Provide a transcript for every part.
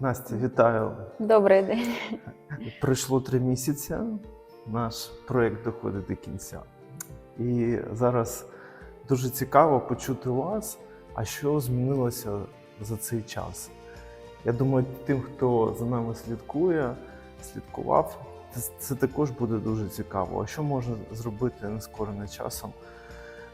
Настя, вітаю. Добрий день. Пройшло три місяці. Наш проєкт доходить до кінця. І зараз дуже цікаво почути вас, а що змінилося за цей час. Я думаю, тим, хто за нами слідкує, слідкував, це, також буде дуже цікаво. А що можна зробити нескорене часом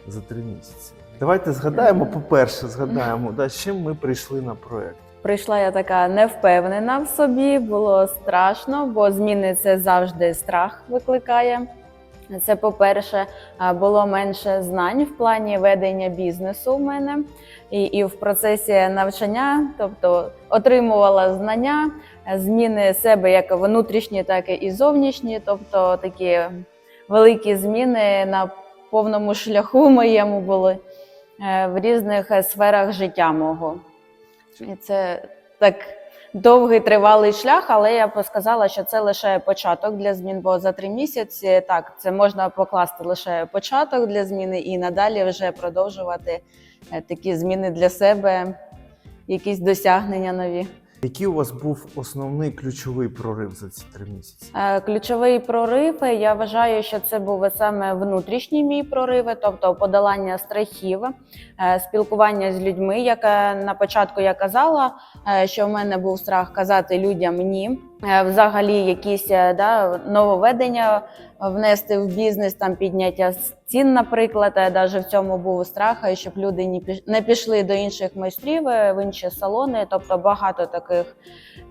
за три місяці? Давайте згадаємо, по-перше, згадаємо, да, з чим ми прийшли на проєкт. Прийшла я така невпевнена в собі, було страшно, бо зміни це завжди страх викликає. Це по-перше, було менше знань в плані ведення бізнесу в мене і, і в процесі навчання, тобто отримувала знання, зміни себе як внутрішні, так і зовнішні, тобто такі великі зміни на повному шляху моєму були е, в різних сферах життя мого. Це так довгий тривалий шлях, але я б сказала, що це лише початок для змін, бо за три місяці так це можна покласти лише початок для зміни і надалі вже продовжувати е, такі зміни для себе, якісь досягнення нові. Який у вас був основний ключовий прорив за ці три місяці? Е, Ключовий прорив, я вважаю, що це був саме внутрішній мій прориви, тобто подолання страхів, е, спілкування з людьми. Як на початку я казала, е, що в мене був страх казати людям ні. Е, Взагалі, якісь е, да, нововведення внести в бізнес, там підняття цін, наприклад, навіть в цьому був страх, е, щоб люди не піш- пішли до інших майстрів е, в інші салони. Тобто багато таких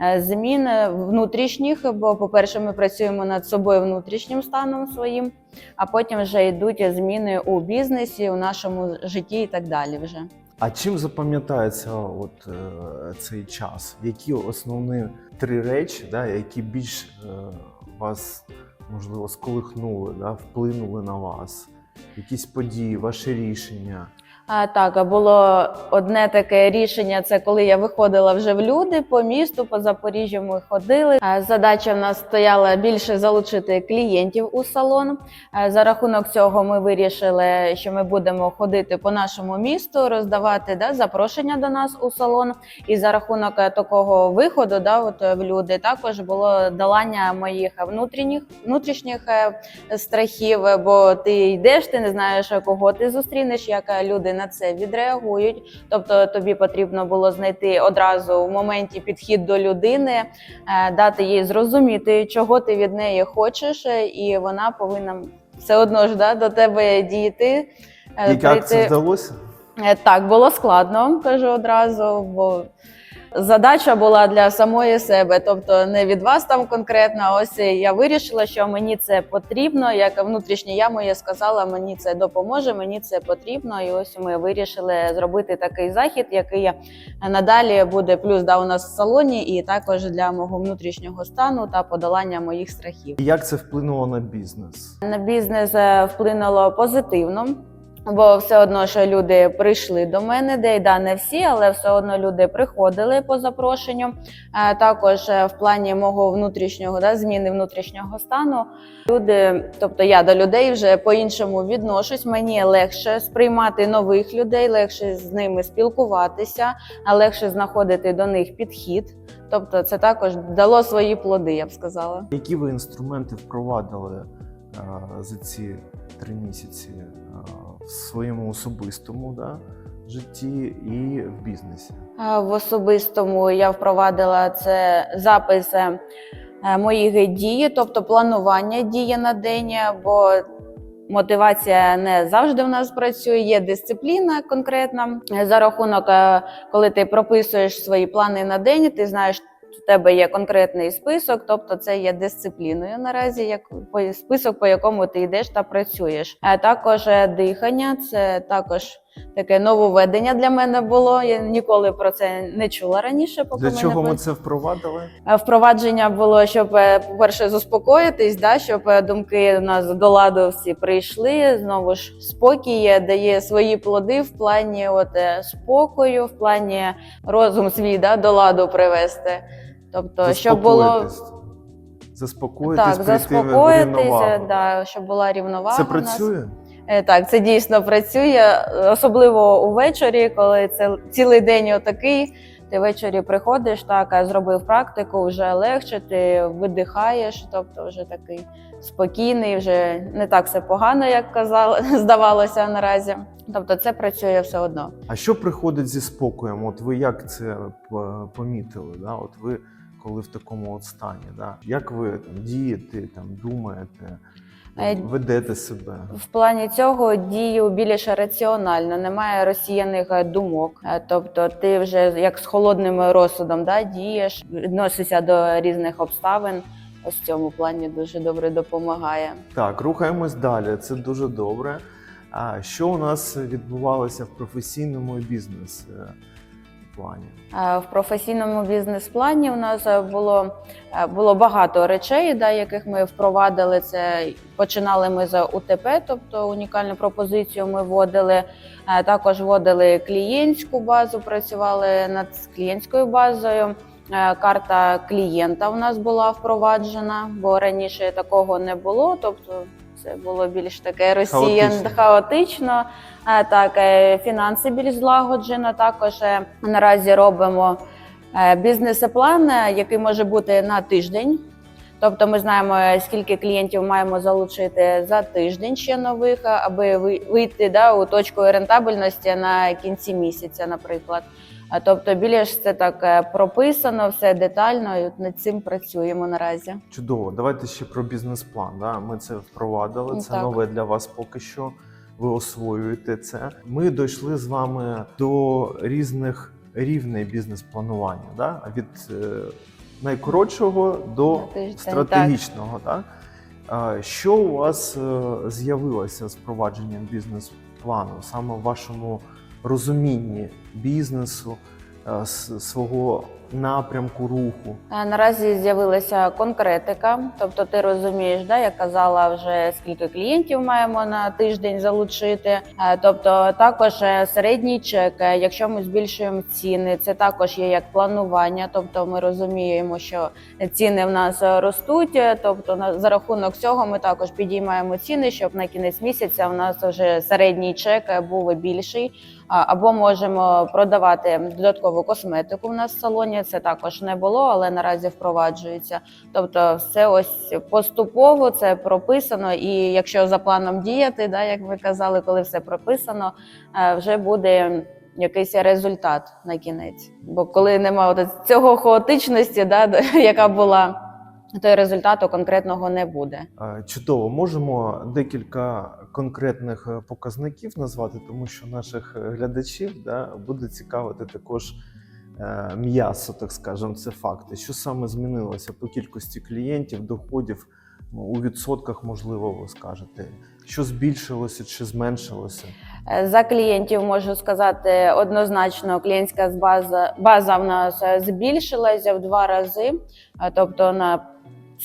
е, змін е, внутрішніх. Бо, по-перше, ми працюємо над собою внутрішнім станом своїм, а потім вже йдуть зміни у бізнесі, у нашому житті і так далі. Вже А чим запам'ятається от, е, цей час? Які основні три речі, да, які більш е, вас можливо сколихнули, да, вплинули на вас? Якісь події, ваші рішення? А, так, було одне таке рішення. Це коли я виходила вже в люди по місту, по Запоріжжю ми ходили. А, Задача в нас стояла більше залучити клієнтів у салон. А, За рахунок цього ми вирішили, що ми будемо ходити по нашому місту, роздавати да, запрошення до нас у салон. І за рахунок е, такого виходу, да, от е, в люди, також було долання моїх внутрішніх внутрішніх е, страхів, бо ти йдеш, ти не знаєш, кого ти зустрінеш, як е, на це відреагують. Тобто тобі потрібно було знайти одразу в моменті підхід до людини, е, дати їй зрозуміти, чого ти від неї хочеш, е, і вона повинна все одно ж да, до тебе дійти. е, І як це вдалося? Так, було складно, кажу одразу, бо задача була для самої себе, тобто не від вас там конкретно. Ось я вирішила, що мені це потрібно. Як внутрішнє я моє сказала, мені це допоможе, мені це потрібно. І ось ми вирішили зробити такий захід, який надалі буде плюс да, у нас в салоні, і також для мого внутрішнього стану та подолання моїх страхів. І як це вплинуло на бізнес? На бізнес е, вплинуло позитивно, бо все одно, що люди прийшли до мене, де да, не всі, але все одно люди приходили по запрошенню. Е, Також е, в плані мого внутрішнього да, зміни внутрішнього стану. Люди, тобто я до людей вже по-іншому відношусь. Мені легше сприймати нових людей, легше з ними спілкуватися, а легше знаходити до них підхід. Тобто, це також дало свої плоди, я б сказала. Які ви інструменти впровадили е, за ці три місяці своєму особистому да, житті і в бізнесі? В особистому я впровадила це запис е, моїх дій, тобто планування дії на день, бо мотивація не завжди в нас працює. Є дисципліна конкретна за рахунок, е, коли ти прописуєш свої плани на день, ти знаєш. Тебе є конкретний список, тобто це є дисципліною наразі, як по- список, по якому ти йдеш та працюєш. А також е, дихання, це також таке нововведення для мене було. Я ніколи про це не чула раніше. Поки Для ми чого не ми це впровадили? Впровадження було, щоб, е, по-перше, заспокоїтись, да, щоб е, думки у нас до ладу всі прийшли. Знову ж спокій дає свої плоди в плані от, спокою, в плані розум свій да, до ладу привести. Тобто, щоб було Заспокоїтись. Так, прийти заспокоїтися, да, щоб була рівновага. Це нас. працює? Е, Так, це дійсно працює, особливо увечері, коли це цілий день отакий. Ти ввечері приходиш, так а зробив практику, вже легше, ти видихаєш, тобто вже такий спокійний, вже не так все погано, як казала, здавалося наразі. Тобто, це працює все одно. А що приходить зі спокоєм? От ви як це помітили? Да? От ви коли в такому от стані, да? як ви там дієте, там думаєте, ведете себе? В плані цього дію більше раціонально, немає розсіяних е, думок. Е, Тобто, ти вже як з холодним розсудом да, дієш, відносишся до різних обставин. Ось в цьому плані дуже добре допомагає. Так, рухаємось далі. Це дуже добре. А що у нас відбувалося в професійному і бізнес е, плані? Е, В професійному бізнес-плані у нас е, було, е, було багато речей, да, яких ми впровадили. Це починали ми з УТП, тобто унікальну пропозицію ми вводили. Також вводили клієнтську базу, працювали над клієнтською базою. Карта клієнта у нас була впроваджена, бо раніше такого не було. Тобто це було більш таке росіян Хаотично. хаотично. Е, Так, е, фінанси більш злагоджено. Також е, наразі робимо бізнес-план, який може бути на тиждень. Тобто ми знаємо, скільки клієнтів маємо залучити за тиждень ще нових, аби ви- вийти да, у точку рентабельності на кінці місяця, наприклад. Тобто, більш це так е, прописано, все детально, і от над цим працюємо наразі. Чудово, давайте ще про бізнес-план. Да? Ми це впровадили. Це Так. нове для вас поки що. Ви освоюєте це. Ми дійшли з вами до різних рівней бізнес-планування. Да? Від е, найкоротшого до тиждень, стратегічного. Так? А, Що у вас е, з'явилося з впровадженням бізнес-плану, саме в вашому розумінні бізнесу, е, свого напрямку руху? Наразі з'явилася конкретика, тобто ти розумієш, да, я казала вже скільки клієнтів маємо на тиждень залучити. Е, Тобто також е, середній чек, якщо ми збільшуємо ціни, це також є як планування. Тобто ми розуміємо, що ціни в нас ростуть. Тобто на за рахунок цього ми також підіймаємо ціни, щоб на кінець місяця у нас вже середній чек був більший. Або можемо продавати додаткову косметику в нас в салоні. Це також не було, але наразі впроваджується. Тобто, все ось поступово це прописано. І якщо за планом діяти, да, як ви казали, коли все прописано, е, вже буде якийсь результат на кінець. Бо коли немає цього хаотичності, да, яка була, то результату конкретного не буде. Чудово, можемо декілька конкретних е, показників назвати, тому що наших е, глядачів да, буде цікавити також е, м'ясо, так скажемо, це факти. Що саме змінилося по кількості клієнтів, доходів ну, у відсотках, можливо, ви скажете, що збільшилося чи зменшилося? За клієнтів можу сказати однозначно, клієнтська база, база в нас збільшилася в два рази. Тобто на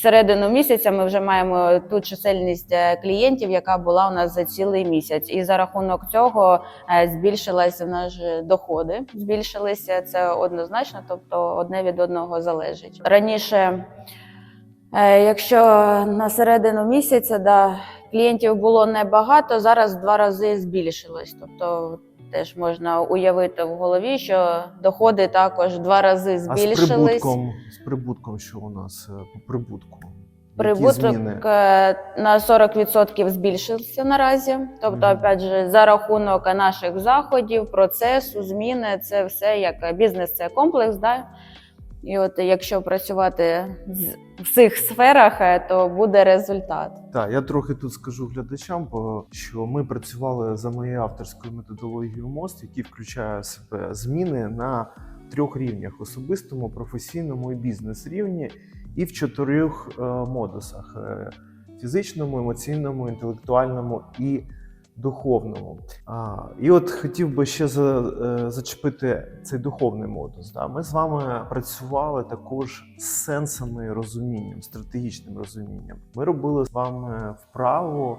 середину місяця ми вже маємо ту чисельність е, клієнтів, яка була у нас за цілий місяць. І за рахунок цього е, збільшилися же доходи. Збільшилися це однозначно, тобто одне від одного залежить. Раніше, е, якщо на середину місяця, да, клієнтів було небагато, зараз два рази збільшилось. Тобто теж можна уявити в голові, що доходи також два рази А з прибутком, з прибутком, що у нас е, по прибутку? Прибуток е, на 40% збільшився наразі. Тобто, Мгм. опять же, за рахунок наших заходів, процесу, зміни, це все як бізнес, це комплекс. Да? І от якщо працювати в цих сферах, е, то буде результат. Так, я трохи тут скажу глядачам, бо що ми працювали за моєю авторською методологією МОСТ, який включає в себе зміни на трьох рівнях: особистому, професійному і бізнес рівні, і в чотирьох е, модусах: е, фізичному, емоційному, інтелектуальному і духовному. А, і от хотів би ще за, е, зачепити цей духовний модус. Да? Ми з вами працювали також з сенсами і розумінням, стратегічним розумінням. Ми робили з вами вправу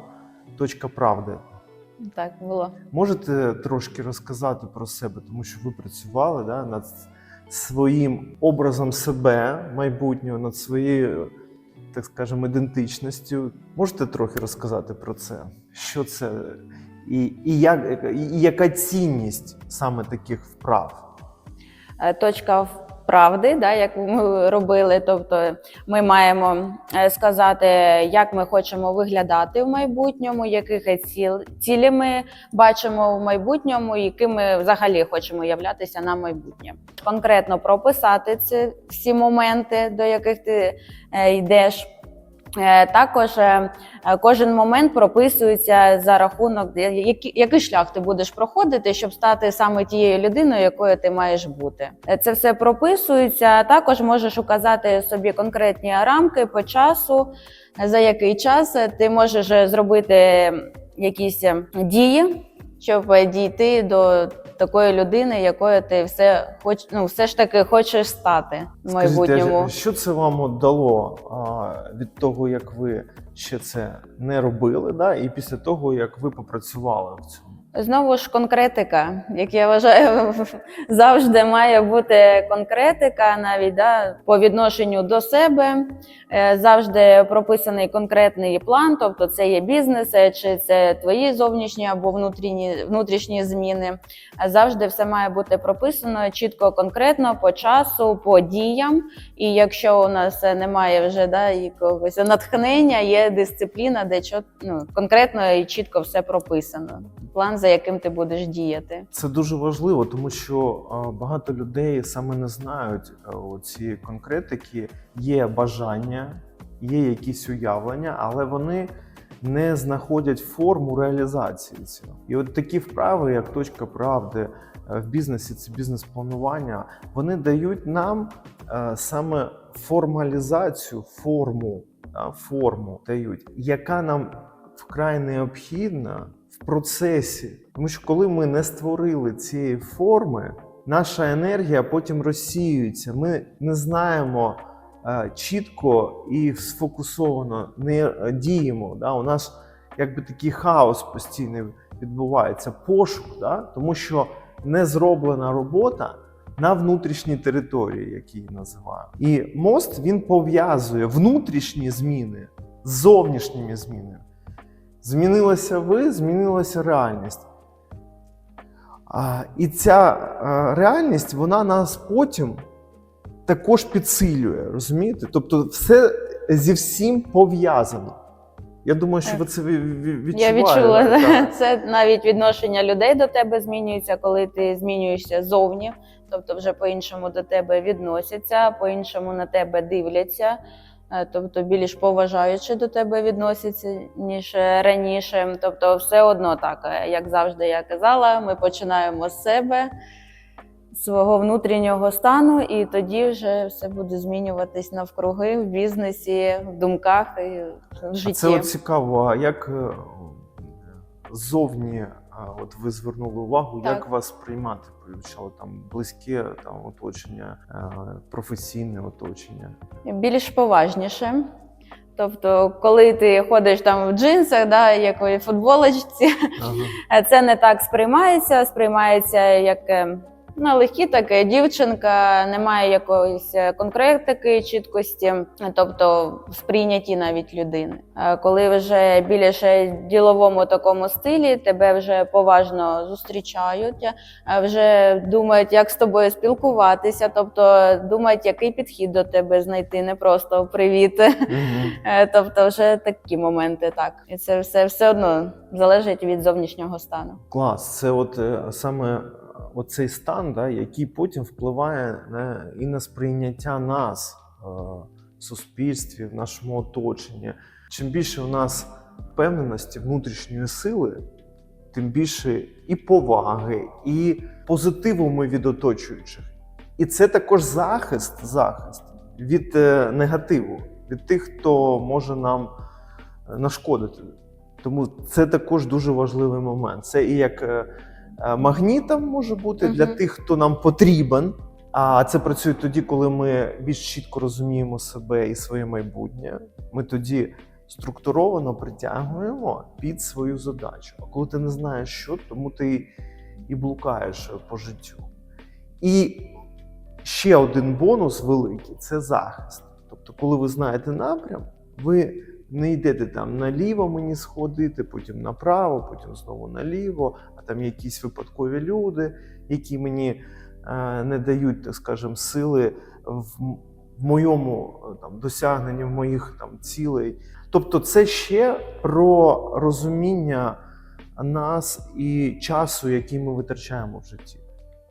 точка правди. Так було. Можете трошки розказати про себе, тому що ви працювали да, над своїм образом себе майбутнього, над своєю, так скажемо, ідентичністю. Можете трохи розказати про це? Що це і, і, як, і яка цінність саме таких вправ? е, точка правди, да, як ми робили. Тобто ми маємо е, сказати, як ми хочемо виглядати в майбутньому, яких ціл, цілі ми бачимо в майбутньому, і яким ми взагалі хочемо являтися на майбутнє. Конкретно прописати ці всі моменти, до яких ти е, йдеш. Е, Також е, е, кожен момент прописується за рахунок, який, який шлях ти будеш проходити, щоб стати саме тією людиною, якою ти маєш бути. Це все прописується. Також можеш указати собі конкретні рамки по часу, за який час ти можеш зробити якісь дії, щоб дійти до такої людини, якою ти все хоч, ну, все ж таки хочеш стати в майбутньому. Скажіть, що це вам дало а, від того, як ви ще це не робили, да? і після того, як ви попрацювали в цьому? Знову ж конкретика, як я вважаю, завжди має бути конкретика, навіть да, по відношенню до себе. Е, Завжди прописаний конкретний план, тобто це є бізнес, е, чи це твої зовнішні або внутрішні, внутрішні зміни. А Завжди все має бути прописано чітко, конкретно по часу, по діям. І якщо у нас е, немає вже да, якогось натхнення, є дисципліна, де чот, ну, конкретно і чітко все прописано. План, за яким ти будеш діяти. Це дуже важливо, тому що багато людей саме не знають ці конкретики. Є бажання, є якісь уявлення, але вони не знаходять форму реалізації цього. І от такі вправи, як точка правди е, в бізнесі, це бізнес-планування, вони дають нам е, саме формалізацію, форму, форму дають, яка нам вкрай необхідна процесі. Тому що коли ми не створили цієї форми, наша енергія потім розсіюється. Ми не знаємо е, чітко і сфокусовано не е, діємо. Да? У нас якби такий хаос постійний відбувається, пошук, да? тому що не зроблена робота на внутрішній території, як її називаємо. І мост він пов'язує внутрішні зміни з зовнішніми змінами. Змінилася ви, змінилася реальність. А, і ця реальність вона нас потім також підсилює, розумієте? Тобто, все зі всім пов'язано. Я думаю, що ви це ві- ві- відчуваєте. Я відчула так. це навіть відношення людей до тебе змінюється, коли ти змінюєшся зовні, тобто вже по-іншому до тебе відносяться, по-іншому на тебе дивляться, тобто більш поважаючи до тебе відносяться ніж е, раніше. Тобто, все одно так, е, як завжди я казала, ми починаємо з себе. Свого внутрішнього стану, і тоді вже все буде змінюватись навкруги в бізнесі, в думках і в житті. це от цікаво, а як е, ззовні, а, от ви звернули увагу, Так. як вас приймати почало там близьке там оточення, е, професійне оточення. більш поважніше. Тобто, коли ти ходиш там в джинсах, да, якої футболочці, Ага. це не так сприймається. Сприймається як е, ну, легкі таке дівчинка, немає якоїсь е, конкретики, чіткості, тобто в сприйнятті навіть людини. Коли вже більше діловому такому стилі, тебе вже поважно зустрічають, е, вже думають, як з тобою спілкуватися, тобто думають, який підхід до тебе знайти, не просто привіт. Е, Тобто, вже такі моменти, так. І це все, все одно залежить від зовнішнього стану. Клас, це от саме оцей стан, да, який потім впливає на, і на сприйняття нас е, в суспільстві, в нашому оточенні. Чим більше у нас впевненості, внутрішньої сили, тим більше і поваги, і позитиву ми від оточуючих. І це також захист, захист від е, негативу, від тих, хто може нам е, нашкодити. Тому це також дуже важливий момент. Це і як магнітом може бути для тих, хто нам потрібен. А це працює тоді, коли ми більш чітко розуміємо себе і своє майбутнє. Ми тоді структуровано притягуємо під свою задачу. А коли ти не знаєш, що, тому ти і блукаєш по життю. І ще один бонус великий це захист. Тобто, коли ви знаєте напрям, ви не йдете там наліво мені сходити, потім направо, потім знову наліво, а там якісь випадкові люди, які мені е, не дають, так скажемо, сили в в моєму е, там, досягненні, в моїх там, цілей. Тобто, це ще про розуміння нас і часу, який ми витрачаємо в житті.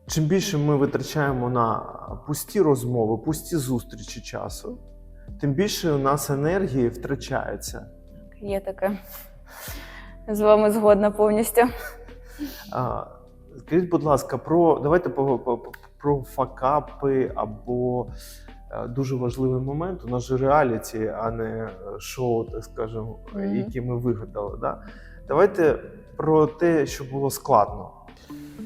Чим більше ми витрачаємо на пусті розмови, пусті зустрічі часу, тим більше у нас енергії втрачається. Є таке. З вами згодна повністю. А, скажіть, будь ласка, про давайте по, про факапи або е, дуже важливий момент. У нас же реаліті, а не е, шоу, так скажемо, Мгм. які ми вигадали. Да? Давайте про те, що було складно.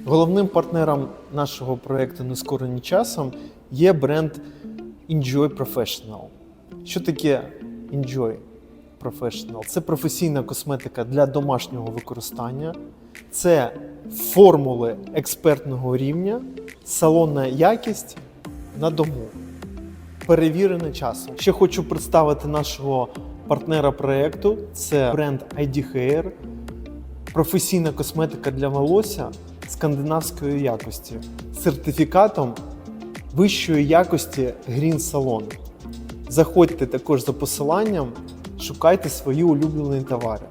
Головним партнером нашого проєкту Нескорені часом є бренд Enjoy Professional. Що таке Enjoy Professional? Це професійна косметика для домашнього використання, це формули експертного рівня, салонна якість на дому. Перевірене часом. Ще хочу представити нашого партнера проєкту. Це бренд ID Hair, професійна косметика для волосся скандинавської якості з сертифікатом вищої якості Green Salon. Заходьте також за посиланням, шукайте свої улюблені товари.